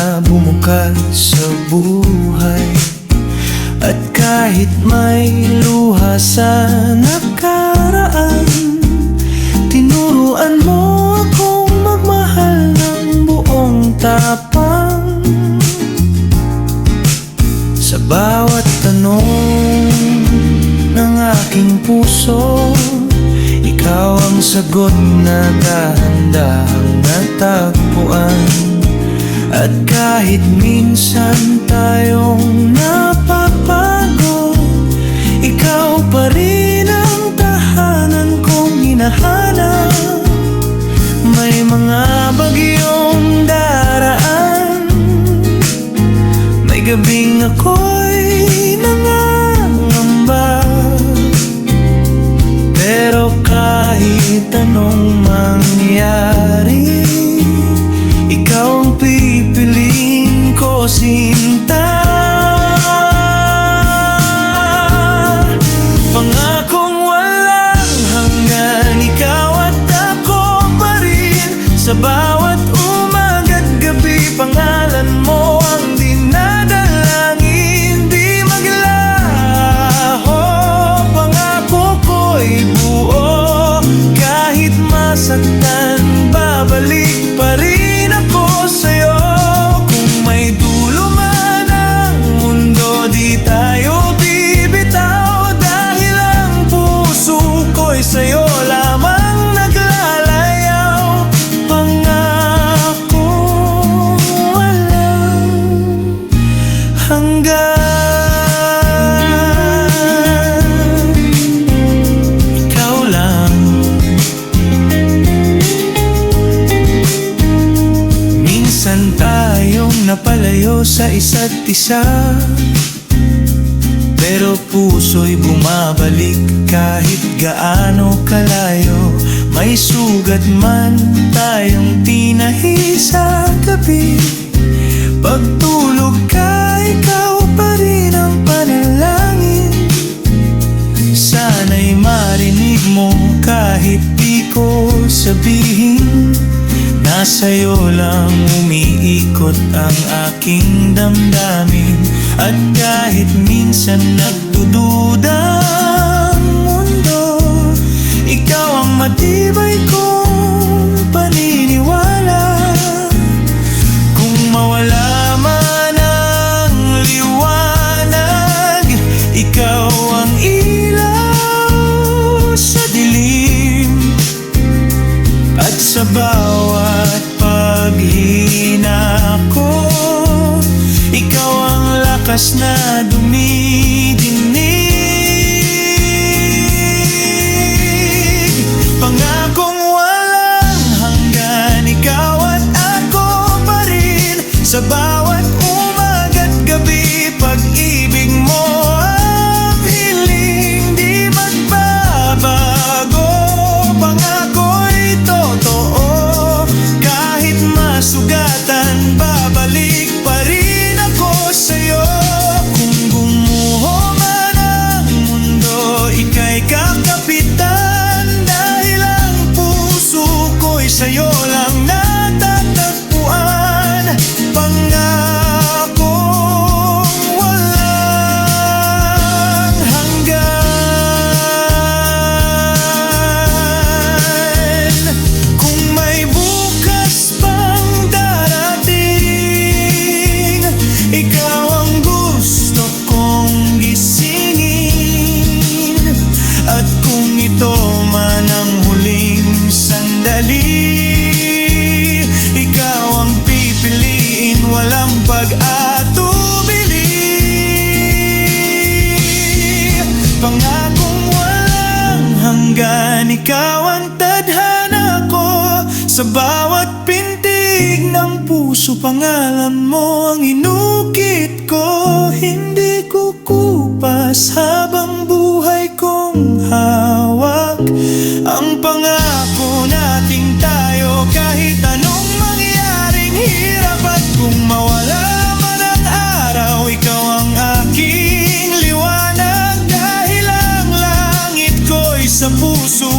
na bumukas sa buhay. At kahit may luha sa nakaraan Tinuruan mo akong magmahal ng buong tapang. Sa bawat tanong ng aking puso Ikaw ang sagot na dahan-dahang natagpuan At kahit minsan tayong napapago Ikaw pa rin ang tahanan kong hinahanap. May mga bagyong daraan. May gabing ako'y nangangamba. Pero kahit anong mangyari Ikaw ang ko sinta. Pangakong walang hanggan Ikaw at ako pa rin Sa bawat sa isa't isa. Pero puso'y bumabalik kahit gaano kalayo. May sugat man tayong tinahi sa gabi. Pagtulog ka, ikaw pa rin ang panalangin. Sana'y marinig mo kahit di ko sabihin Nasa'yo lang umiikot ang aking damdamin. At kahit minsan nagdududa lakas na walang pag-atubili. Pangakong walang hanggan Ikaw ang tadhana ko. Sa bawat pintig ng puso pangalan mo ang inukit ko. Hindi kukupas habang aking